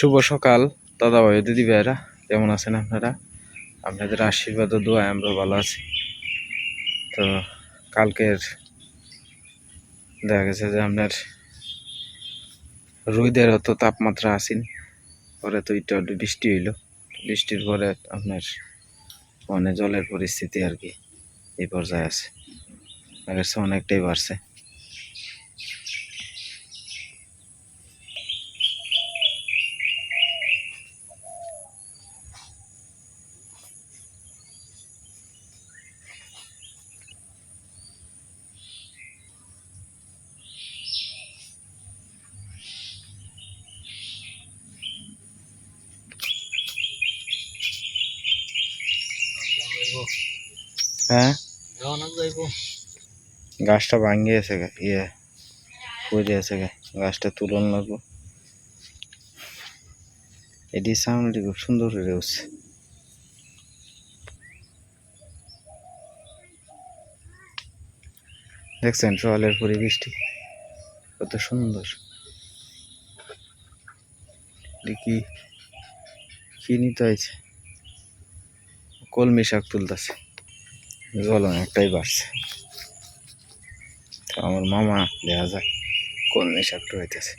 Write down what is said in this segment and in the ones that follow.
শুভ সকাল দাদা ভাই দিদি ভাইরা কেমন আছেন আপনারা? আপনাদের আশীর্বাদ দোয়া আমরা ভালো আছি। তো কালকের দেখা গেছে যে আপনার রোদের অত তাপমাত্রা আসেন, পরে তো একটু একটু বৃষ্টি হইল। বৃষ্টির পরে আপনার মানে জলের পরিস্থিতি আর কি এই পর্যায়ে আছে। আগের অনেকটাই বাড়ছে। হ্যাঁ? গাছটা গা ইয়ে পড়ে আছে গাছটা তুলন লাগবো। এটি সামনে খুব সুন্দর হয়ে উঠছে। দেখছেন সকালের পরিবেশটি? কত সুন্দর। দেখি কি নিতে হয়েছে? কলমি শাক তুলতেছে। জল অনেকটাই বাড়ছে আমার মামা দেখা যায় কলমি শাকটা হইতেছে।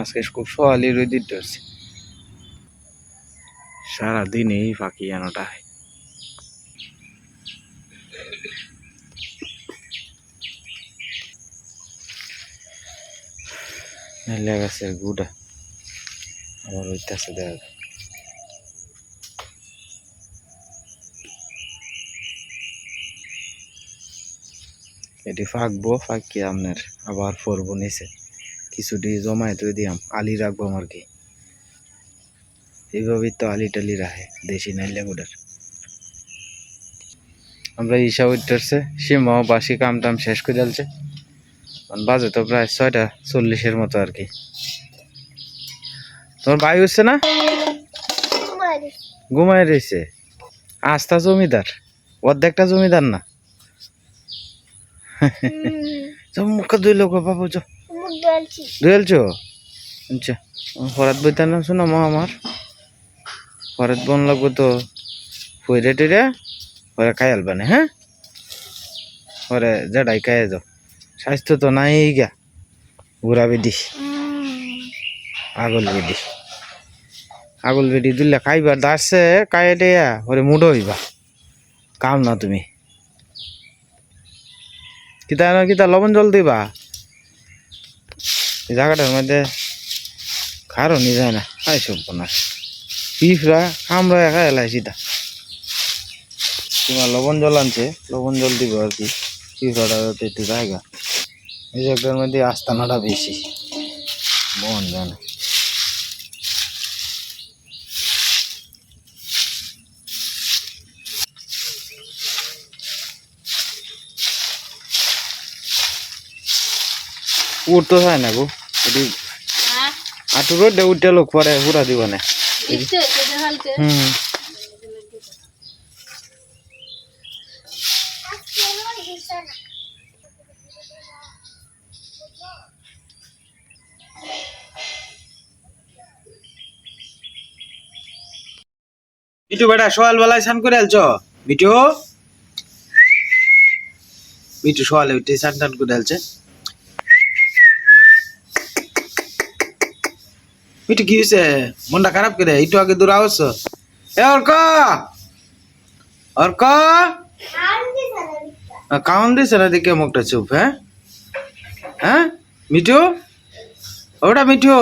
আজকে খুব সকালে রোদ ধরছে সারাদিন এই ফাঁকি আনোটা হয়। মেলে গেছে গুড়া। আবার হইতেছে দেখা। এটি ফাঁকবো, ফাঁকি আপনার। আবার ফরবো নিচে। কিছুটি জমায় তুই দিয়াম। আলি রাখব আমার কি? এইভাবেই তো আলি টালি রাখে, দেশি নাইলে গুড়ার আমরা ঈশা উঠতেছে, সীমাও বাসি কাম টাম শেষ করে যাচ্ছে বাজে তো প্রায় ছয়টা চল্লিশের মতো আর কি। তোমার ভাই হচ্ছে না? ঘুমায় রয়েছে আস্থা জমিদার। অর্ধেকটা জমিদার না? মুখে দুই লোক বাবু যাও। দুয়েলছো আচ্ছা হরাত বইতে না শোনো মা আমার। হরাত বন লাগবো তো ফুইরে খাই আলবা না হ্যাঁ? যাও। স্বাস্থ্য তো নাই গা বুড়া বেডি আগল বেডি আগল বেডি দিলে খাইবা খাই দেয়া পরে মুডো হইবা। কাম না তুমি। কিতা না কিতা, লবণ জল দিবা। জায়গাটার মধ্যে খারো নি যায় না, খাই সব না পিঁপড়া, কামড়া একা এলাই সিধা। তোমার লবণ জল আনছে, লবণ জল দিব আর কি। যাতে একটু জায়গা। এই জায়গাটার মধ্যে আস্তানাটা বেশি। বন জানে উঠতে হয় না গো। এটি আটু রোডে উঠে লোক পরে পুরা দিব না। হুম। বিটু বেটা সকাল বেলায় স্নান করে আলছ? বিটু বিটু সকালে উঠে স্নান টান করে আলছে। বিটু কি হয়েছে মনটা খারাপ করে? একটু আগে দূর আওস এ, অর্ক! অর্ক! কাউন দিছে না দেখে মুখটা চুপ হ্যাঁ? হ্যাঁ? মিঠু? ওটা মিঠু।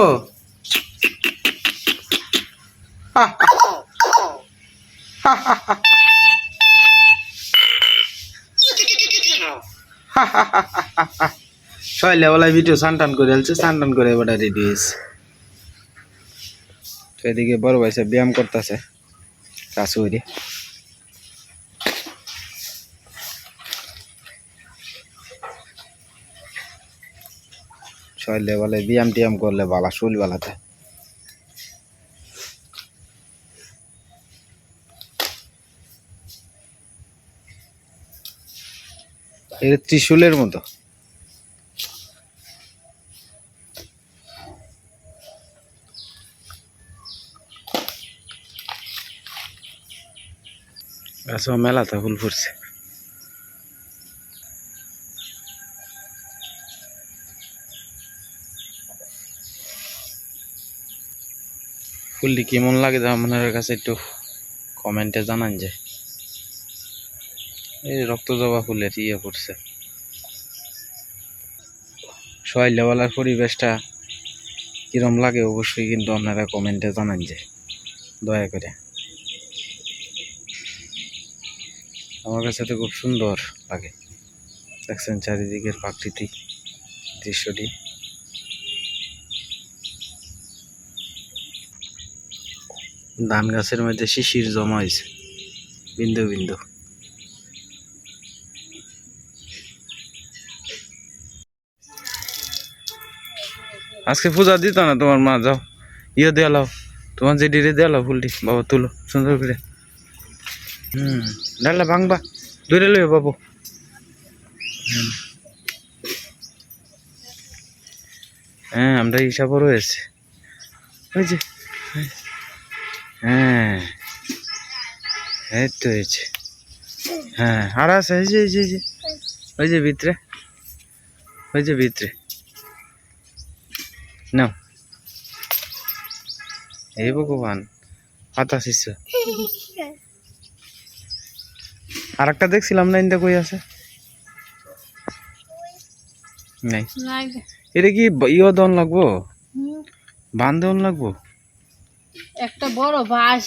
ছয়লে বলাই ভিডিও সানটান করে আলছে সানটান করে এবার রেডি হয়েছে। তো এদিকে বড় ভাই সব ব্যায়াম করতেছে। কাশুরি ছয়লে বলে ব্যায়াম টিয়াম করলে বালা শুল বালাতে এটা ত্রিশুলের মতো। গাছও মেলাতে ফুল ফুটছে। ফুলটি কেমন লাগে আপনার কাছে একটু কমেন্টে জানান যে। এই রক্ত জবা ফুলের ইয়ে পড়ছে সহাইলেওয়ালার পরিবেশটা কিরম লাগে অবশ্যই কিন্তু আপনারা কমেন্টে জানান যে। দয়া করে। আমার কাছে তো খুব সুন্দর লাগে। দেখছেন চারিদিকের প্রাকৃতিক দৃশ্যটি। ধান গাছের মধ্যে শিশির জমা হয়েছে। বিন্দু বিন্দু। আজকে পূজা দিত না তোমার মা, যাও। ইয়ে দেওয়ালাও তোমার যে ডিরে দেওয়ালাও ফুলটি। বাবা, তুলো। সুন্দর করে। হুম। ডালা ভাঙবা। দূরে লইও বাবু। হুম। হ্যাঁ আমরা হিসাবও রয়েছে। ওই যে হ্যাঁ। এই তো হয়েছে হ্যাঁ আর আছে এই যে এই যে এই যে। ওই যে ভিতরে। ওই যে ভিতরে। নাও। এই ভগবান পাতা শিষ্য আর একটা দেখছিলাম না ইন্দা কই আছে? নাই। এটা কি ইয়ে দন লাগবো? বান দেওয়ান লাগবো? একটা বড় বাঁশ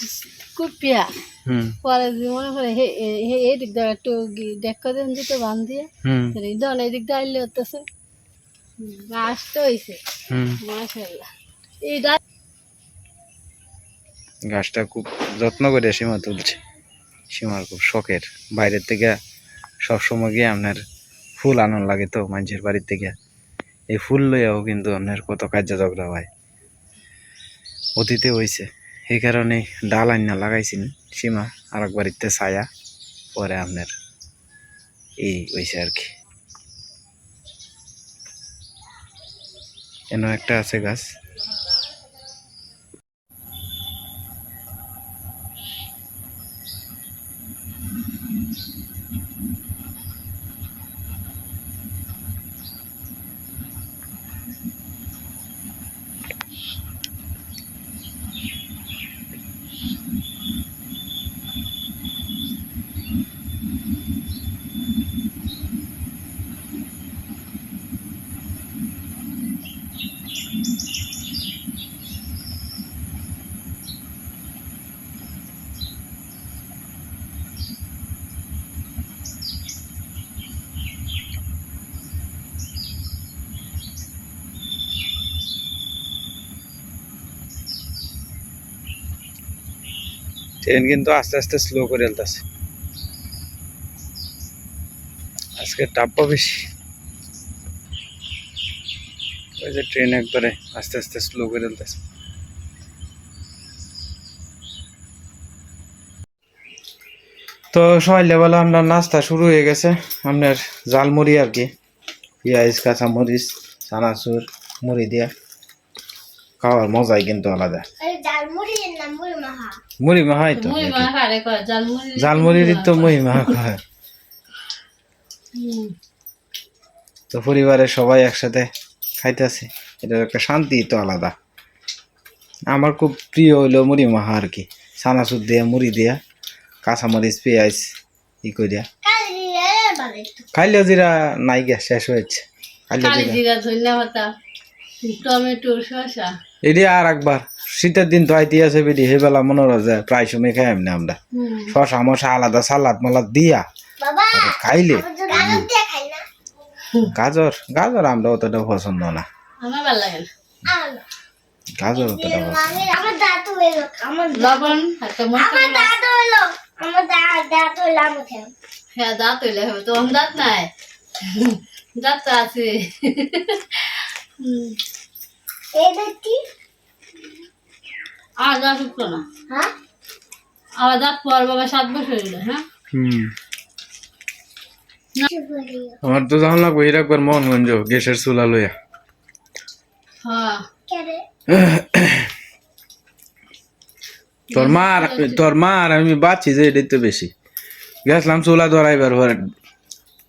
কুপিয়া। হুম। পরে যে মনে করে হে এই দিক দিয়ে একটু দেখা দেন যেতে বান দিয়ে। হুম। এই দল এই দিক দিয়ে আইলে হতেছে বাঁশ তো হয়েছে হুম। মাশাল্লাহ এইটা গাছটা খুব যত্ন করে সীমা তুলছে। সীমার খুব শখের। বাইরের থেকে সবসময় গিয়ে আপনার ফুল আনন্দ লাগে তো মানুষের বাড়ির থেকে। এই ফুল লইয়াও কিন্তু আপনার কত কার্য ঝগড়া হয়। অতীতে হয়েছে এই কারণে ডাল আইনা লাগাইছেন সীমা আর বাড়িতে ছায়া, পরে আপনার এই হয়েছে আর কি। এনো একটা আছে গাছ। ট্রেন কিন্তু আস্তে আস্তে স্লো করে এলতেছে আজকে টাপ্পা বেশি ওই যে ট্রেন একবারে আস্তে আস্তে স্লো করে এলতেছে তো সকালবেলা আমরা নাস্তা শুরু হয়ে গেছে, আপনার জালমুড়ি আর কি। পেঁয়াজ, কাঁচামরিচ, চানাচুর, মুড়ি দিয়া। খাওয়ার মজাই কিন্তু আলাদা। মুড়ি মাহাই তো জালমুড়ির তো মহিমা হয়। তো পরিবারের সবাই একসাথে খাইতেছে। এটার একটা শান্তি তো আলাদা। আমার খুব প্রিয় হইল মুড়ি মাহা আর কি। চানাচুর দিয়া মুড়ি দিয়া কাঁচামরিচ পেঁয়াজ ই করিয়া খাইলেও জিরা নাই গে শেষ হয়েছে। খাইলেও কালি জিরা জিরা ধনিয়া পাতা টমেটো শসা। এটি আর একবার। শীতের দিন তো আইতে আছে বেটি সেবেলা মনে হয় যে প্রায় সময় খাই এমনি আমরা। শশা মশা আলাদা সালাদ মালাদ দিয়া। খাইলে। গাজর গাজর আমরা অতটা পছন্দ না। আমার ভালো লাগে না। গাজর অতটা হ্যাঁ দাঁত হইলে হবে। তো দাঁত নাই। দাঁত তো আছে। হুম। আর দাঁত না। আমার দাঁত পর বাবা সাত বছর হইল হ্যাঁ? হুম। আমার তো জানা লাগবে এর একবার মোহনগঞ্জ গ্যাসের চুলা লইয়া। হ্যাঁ। তোর মা আর তোর মা আর আমি বাঁচি যে এটাই তো বেশি। গেছিলাম চুলা ধরাইবার পরে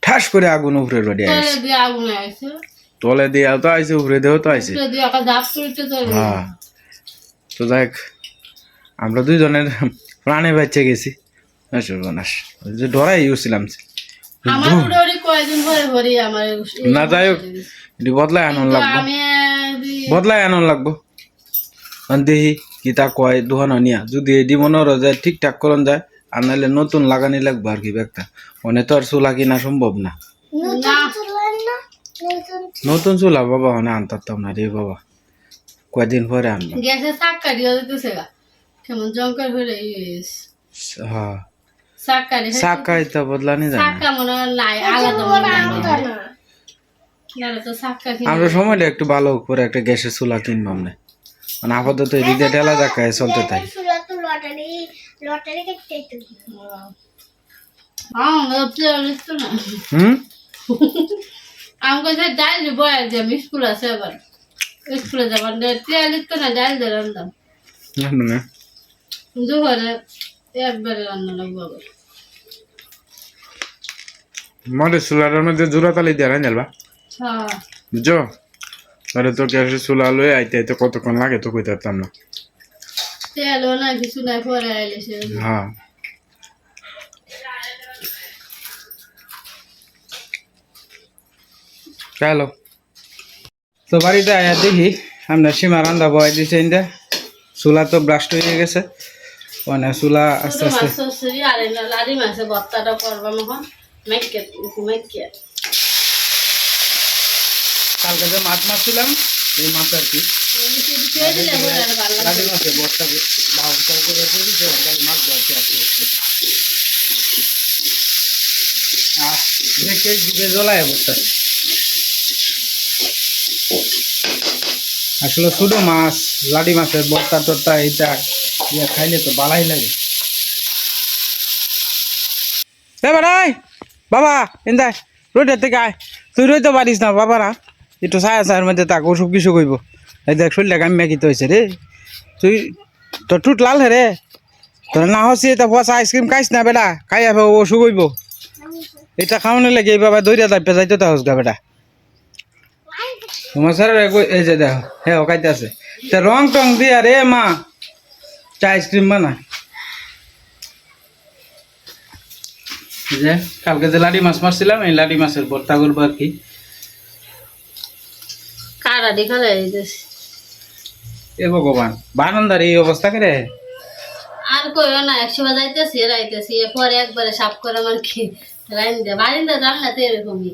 ঠাস করে আগুন উপরে বাড়ি তলে দিয়ে আগুন তলে দিয়ে তো আইসে উপরে দেও তো তলে। হ্যাঁ। তো দেখ আমরা দুইজনের প্রাণে বাচ্চা গেছি। সর্বনাশ ওই যে ডরাই গেছিলাম। না যাই হোক এটি বদলায় আনন্দ লাগবো। বদলায় আনন্দ লাগবো। কারণ দেখি কি তা কয় দোকানো নিয়া যদি এটি মনে হলো যায় ঠিকঠাক করন যায় আর নাহলে নতুন লাগানি লাগবে আর কি ব্যাগটা। মনে তো আর চুলা কিনা সম্ভব না। না। নতুন চুলা বাবা মানে আনতাম না রে বাবা। কয়দিন পরে আনব? গ্যাসের চাক্কা দিয়ে দিতেছে গা। কেমন জঙ্কর হয়ে হ্যাঁ। চাক্কা দিয়ে চাকা এটা বদলানি যায় চাক্কা মনে নাই আলাদা মনে হয় তো আমরা সময়টা একটু ভালো করে একটা গ্যাসের চুলা কিনবাম না মানে আপাতত এদিকে ঠেলা দেখায় চলতে হ্যাঁ না। হুম? আমি কাছে ডাল বয়াল যে আমি স্কুল আছে এবার। স্কুলে যাবার তেল দিত না ডাল দিয়ে রান্দাম। দুপুরে একবারে রান্না লাগবো আবার। মধ্যে চুলাটার মধ্যে জোড়া তালি দিয়ে রান যাবা হ্যাঁ। বুঝছ? তাহলে তো গ্যাসের চুলা লয়ে আইতে আইতে কতক্ষণ লাগে তো কইতে পারতাম না। তেলও না কিছু নাই পরে আইলে হ্যাঁ। চলো তো বাড়িতে আয়া দেখি আমরা সীমা রান্দা বয় দিছে ইন্দা। চুলা তো ব্রাস্ট হয়ে গেছে। মানে চুলা আস্তে আস্তে কালকে যে মাছ মারছিলাম এই মাছ আর কি। লাডি মাছের বস্তা ভাবটা করে দিয়েছি মাছ ধরছে আর দেখে জিভে বস্তা আসলে ছোট মাছ লাডি মাছের বস্তা টর্তা এইটা ইয়া খাইলে তো বালাই লাগে। বাবা এন্দাই রোডের থেকে আয়। তুই রইতে পারিস না, বাবারা। একটু ছায়া ছায়ার মধ্যে তাকে অসুখ কিছু কইব এই দেখ, শরীরটা গাম্যা কিতে হয়েছে রে। তুই, তোর টুট লাল হে রে। তোর না হসি এটা পচা আইসক্রিম খাইস না বেটা। খাই আবে অসুখ হইব। এটা খাওয়ানো লাগে বাবা দৌড়িয়া দাপে যাইতে তা হসগা বেটা। তোমার স্যার এই যে দেখো হ্যাঁ ওকাইতে আছে। তা রং টং দিয়া রে মা। চা আইসক্রিম বানা যে কালকে যে লাডি মাছ মারছিলাম এই লাডি মাছের ভর্তা করব আর কি। কারা দেখালে এ ভগবান বানন্দার এই অবস্থা করে? আর কইও না একশো যাইতেছি রাইতেছি পরে একবারে সাফ করে আমার কি। রাইন দে বারিন্দা রান্না তো এরকমই।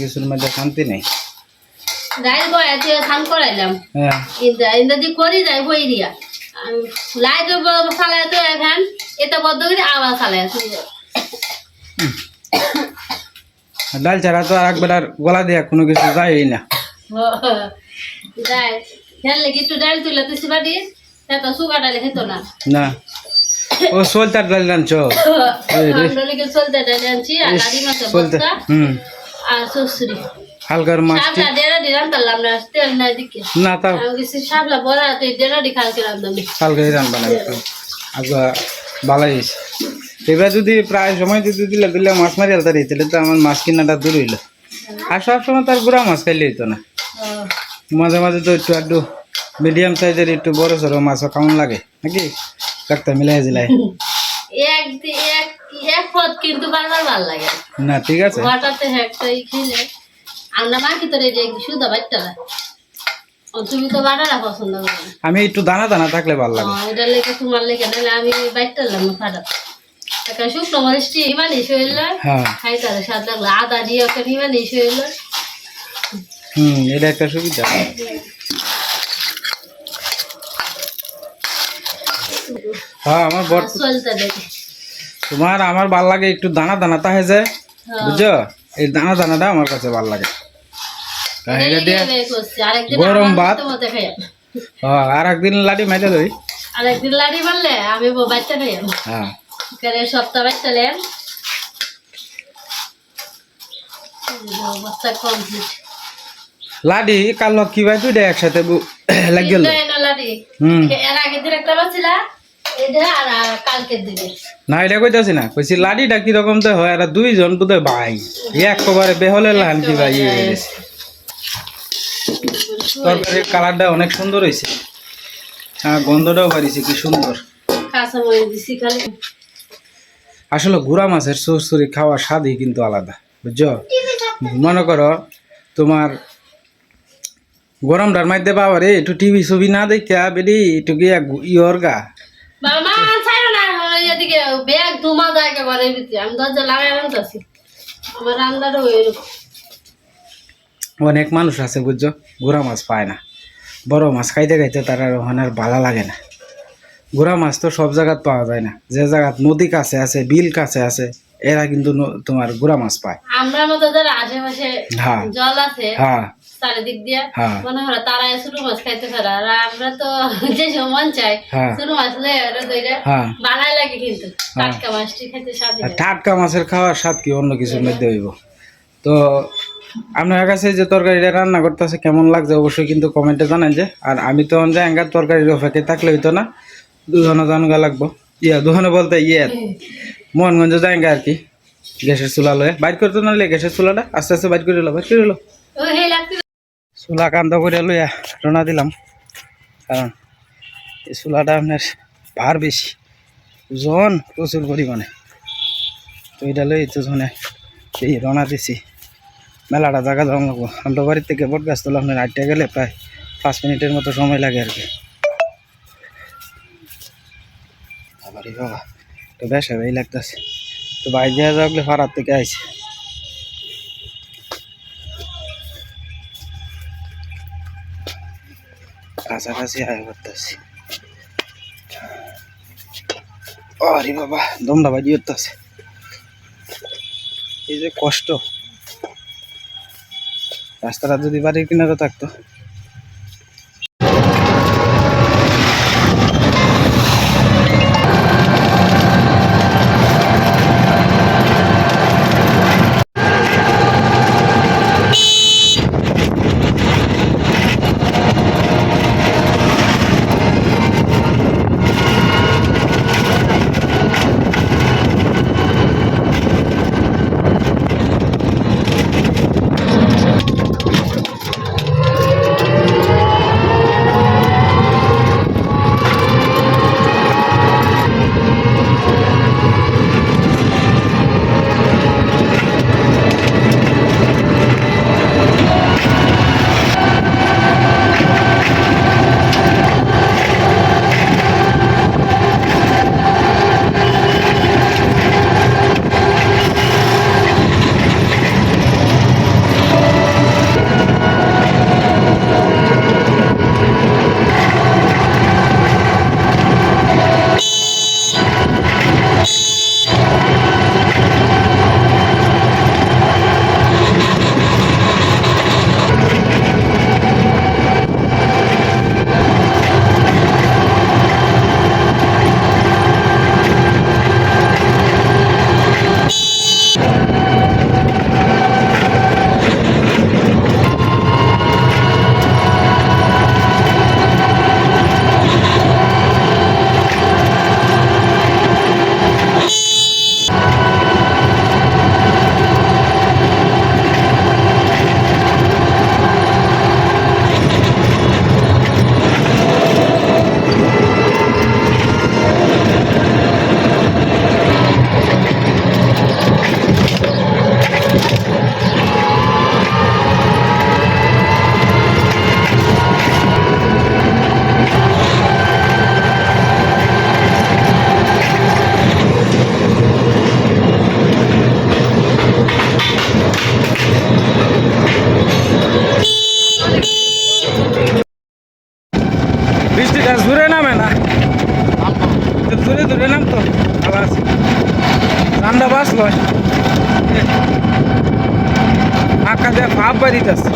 কিছুর মধ্যে শান্তি নেই? ডাইল বয় আছে ধান করাইলাম। হ্যাঁ। ইন্দা দি করি যাই বই দিয়া। লাইট চালায় তো এখন এটা বদ্ধ করে আবার আর ডাল ছাড়া তো আর একবার আর গলা দিয়া কোনো কিছু যায়ই না। খেয়াল লেগে একটু ডাল তুলে তুই বাড়ি এত সুগার ডালে খেতো না। না। ও সোলতার ডাল আনছ? এই রে। আমরা লেগে চলতে ডালে আনছি আর লাড়ি মাছের বস্তা। হুম। আর শ্বশুরি হালকার দি রান্তালাম না তেল নাই দিকে। না তাও। কিছু সাবলা বড় তুই ডেরা দি কালকে রান্না আগে এবার যদি প্রায় সময় যদি দিলে দিলে মাছ মারি আলতারি তাহলে তো আমার মাছ কিনাটা দূর হইল। আর সব সময় তার গুড়া মাছ খাইলে হইতো না। মাঝে মাঝে তো একটু একটু মিডিয়াম সাইজের একটু বড় সড়ো মাছও কেমন লাগে? নাকি? ডাক্তার মিলাই দিলাই। এক দি- এক পদ কিন্তু বারবার ভালো লাগে। না ঠিক আছে। ওয়াটারতে একটাই খেলে আমরা মাকে তো রেডি শুধু বাচ্চা না তুমি তো বাটারা পছন্দ করো। আমি একটু দানা দানা থাকলে ভালো লাগে। ও, লেগে তোমার লেগে নাহলে আমি বাইকটা লাম ফাটা শুকনো মরিচটি ইমানি শরীর হ্যাঁ। খাইতে স্বাদ লাগল। আদা দিয়ে ওকে ইমানি শরীর হুম এটা একটা সুবিধা। হ্যাঁ আমার বর চলতে দেখে। তোমার আমার ভালো লাগে একটু দানা দানা তাহে যে হ্যাঁ। বুঝছ? এই দানা দানাটা আমার কাছে ভালো লাগে। কারণ এটা দিয়ে গরম ভাত। আর একদিন লাডি ধরি আরেকদিন লাড়ি মারলে আমি বাচ্চা হ্যাঁ। সপ্তাহ বাচ্চা লেন বস্তা কমপ্লিট লাডি কাল কি ভাই দুইটা একসাথে বু- লাগ হুম। এর আগের দিন একটা বাচ্চিলা না এটা কইতাছি না কইছি লাডিটা কীরকম তো হয় আর দুইজন বোধহয় ভাই। একবারে বেহলে লান কি ভাই হয়ে গেছে। তরকারির কালারটা অনেক সুন্দর হয়েছে হ্যাঁ গন্ধটাও বাড়িছে কি সুন্দর। আসলে গুড়া মাছের চুরচুরি খাওয়ার স্বাদই কিন্তু আলাদা বুঝছ? মনে করো তোমার গরমটার মধ্যে বাবা রে একটু টিভি ছবি না দেখা বেরি একটু গিয়া ইয়র গা। মামা ছাড়ো না এদিকে ব্যাগ ধুমা যায় একেবারে ভিতরে আমি দরজা লাগাই আনতেছি। আমার রান্নাটা ওই অনেক মানুষ আছে বুঝছ? গুড়া মাছ পায় না। বড় মাছ খাইতে খাইতে তারা আর ওখানে আর ভালো লাগে না। গুড়া মাছ তো সব জায়গাত পাওয়া যায় না। যে জায়গাত নদী কাছে আছে বিল কাছে আছে এরা কিন্তু তোমার গুড়া মাছ পায়। আমরা মতো যারা আশেপাশে হ্যাঁ। জল আছে হ্যাঁ। চারিদিক দিয়ে। হ্যাঁ। মনে হয় তারা ছোট মাছ খাইতে পারে। আর আমরা তো যে সময় মন চাই হ্যাঁ। ছোট মাছ হ্যাঁ। বানাই লাগে কিন্তু। টাটকা মাছটি খাইতে স্বাদ টাটকা মাছের খাওয়ার স্বাদ কি? অন্য কিছুর মধ্যে হইব। তো আপনার কাছে যে তরকারিটা রান্না করতেছে কেমন লাগছে অবশ্যই কিন্তু কমেন্টে জানান যে। আর আমি তো যে অ্যাঙ্গার তরকারির অপেক্ষায় থাকলে হইতো না। দুজনে জানগা লাগবো। ইয়া দুজনে বলতে ইয়ে। মোহনগঞ্জ জায়গা আর কি গ্যাসের চুলা লয়ে। বাইর করতে নাহলে গ্যাসের চুলাটা আস্তে আস্তে বাইর করে লো বাইর করে লো চুলা কান্দ করে লইয়া রোনা দিলাম। কারণ এই চুলাটা আপনার ভার বেশি। ওজন প্রচুর পরিমাণে। তো এটা লই তো জনে এই রওনা দিছি। মেলাটা জায়গা যাওয়া লাগবো। আমরা বাড়ির থেকে বট গাছ তোলা আপনার আটটা গেলে প্রায় পাঁচ মিনিটের মতো সময় লাগে আর কি। বাবা তো বেশ এই লাগতেছে। তো বাইরে দেওয়া যাওয়া ফারার থেকে আইছে। কাছাকাছি আয় করতেছি। আরে বাবা দমটা বাজি করতেছে। এই যে কষ্ট। রাস্তাটা যদি বাড়ির কিনারে থাকতো। দেয়া ভাব বাড়িতে আছে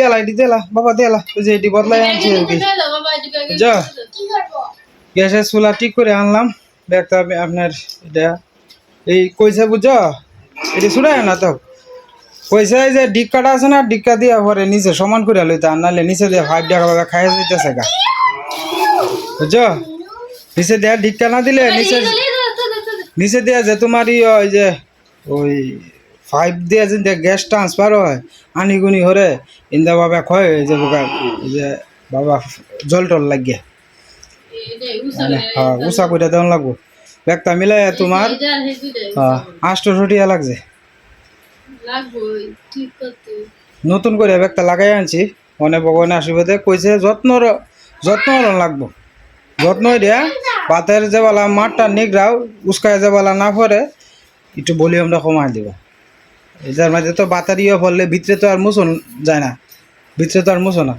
হ্যাঁ দেলা দেলা বাবা দেলা ওই যে এটি বদলাই আনছি আর কি। যা। গ্যাসের চুলা ঠিক করে আনলাম। ব্যাগটা আপনার এটা। এই কইসা বুঝ এটি শুনায় না তো। কইসা এই যে ডিক্কাটা আছে না ডিক্কা দিয়া পরে নিচে সমান করে লইতে আর নাহলে নিচে দিয়ে ফাইভ টাকা বাবা খাই যেতেছে গা। বুঝছ? নিচে দেয়া ডিক্কা না দিলে নিচে নিচে দেয়া যে তোমার ই ওই যে ওই পাইপ দিয়ে যে গ্যাস ট্রান্সফার হয় আনিগুনি হরে ইন্দা বাবা কয় এই যে যে বাবা জল টল লাগিয়ে। মানে হ্যাঁ উষা করে দেওয়া লাগবো। ব্যাগটা মিলাই তোমার হ্যাঁ আটশোশো টিয়া লাগছে। নতুন করে ব্যাগটা লাগাই আনছি মনে ভগবানের আশীর্বাদে কইছে যত্ন যত্ন লাগবো। যত্ন দিয়া পাতের যে বলা মাঠটা নিগড়াও উস্কায় যে বলা না পরে একটু ভলিউমটা কমাই দিবা। এটার মাঝে তো বাতারিও পড়লে ভিতরে তো আর মুছন যায় না। ভিতরে তো আর মুছো না।